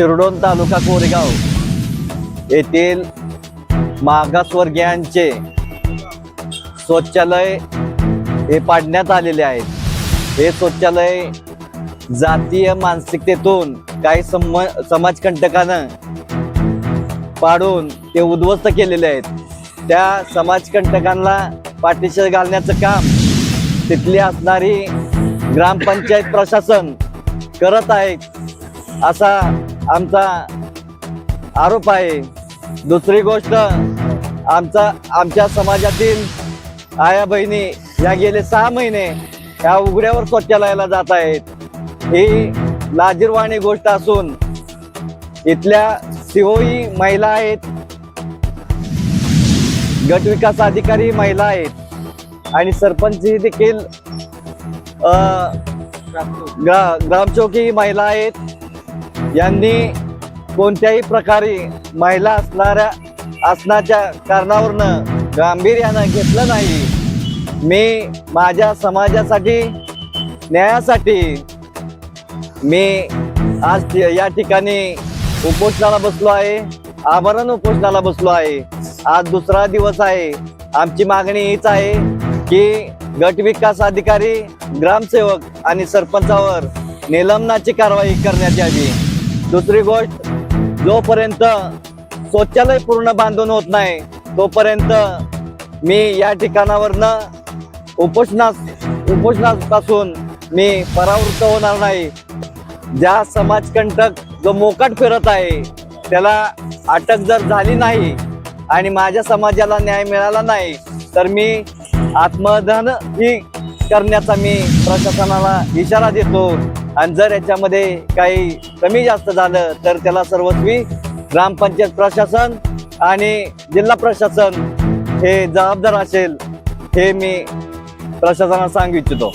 शिरडोन तालुका कोरेगाव येथील मागासवर्गीयांचे शौचालय हे पाडण्यात आलेले आहेत. हे शौचालय जातीय मानसिकतेतून काही सम समाजकंटकानं पाडून ते उद्ध्वस्त केलेले आहेत. त्या समाजकंटकांना पाठीशी घालण्याचं काम तिथली असणारी ग्रामपंचायत प्रशासन करत आहेत असा आमचा आरोप आहे. दुसरी गोष्ट आमचा आमच्या समाजातील आया बहिणी या गेले सहा महिने ह्या उघड्यावर शौचालयाला जात आहेत. ही लाजीरवाणी गोष्ट असून इथल्या सिओई महिला आहेत. गट विकास अधिकारी महिला आहेत. आणि सरपंच ही देखील ग्रा ग्रामचौकी महिला आहेत. यांनी कोणत्याही प्रकारे महिला असणाऱ्या असण्याच्या कारणावरनं गांभीर्यानं घेतलं नाही. मी माझ्या समाजासाठी न्यायासाठी मी आज या ठिकाणी उपोषणाला बसलो आहे आमरण उपोषणाला बसलो आहे. आज दुसरा दिवस आहे. आमची मागणी हीच आहे की गट विकास अधिकारी ग्रामसेवक आणि सरपंचावर निलंबनाची कारवाई करण्यात यावी. दुसरी गोष्ट जोपर्यंत शौचालय पूर्ण बांधून होत नाही तोपर्यंत मी या ठिकाणावरनं उपोषणास उपोषणापासून मी परावृत्त होणार नाही. ज्या समाजकंटक जो मोकाट फिरत आहे त्याला अटक जर झाली नाही आणि माझ्या समाजाला न्याय मिळाला नाही तर मी आत्मदहन ही करण्याचा मी प्रशासनाला इशारा देतो. आणि जर याच्यामध्ये काही कमी जास्त झालं तर त्याला सर्वस्वी ग्रामपंचायत प्रशासन आणि जिल्हा प्रशासन हे जबाबदार असेल हे मी प्रशासनाला सांगू इच्छितो.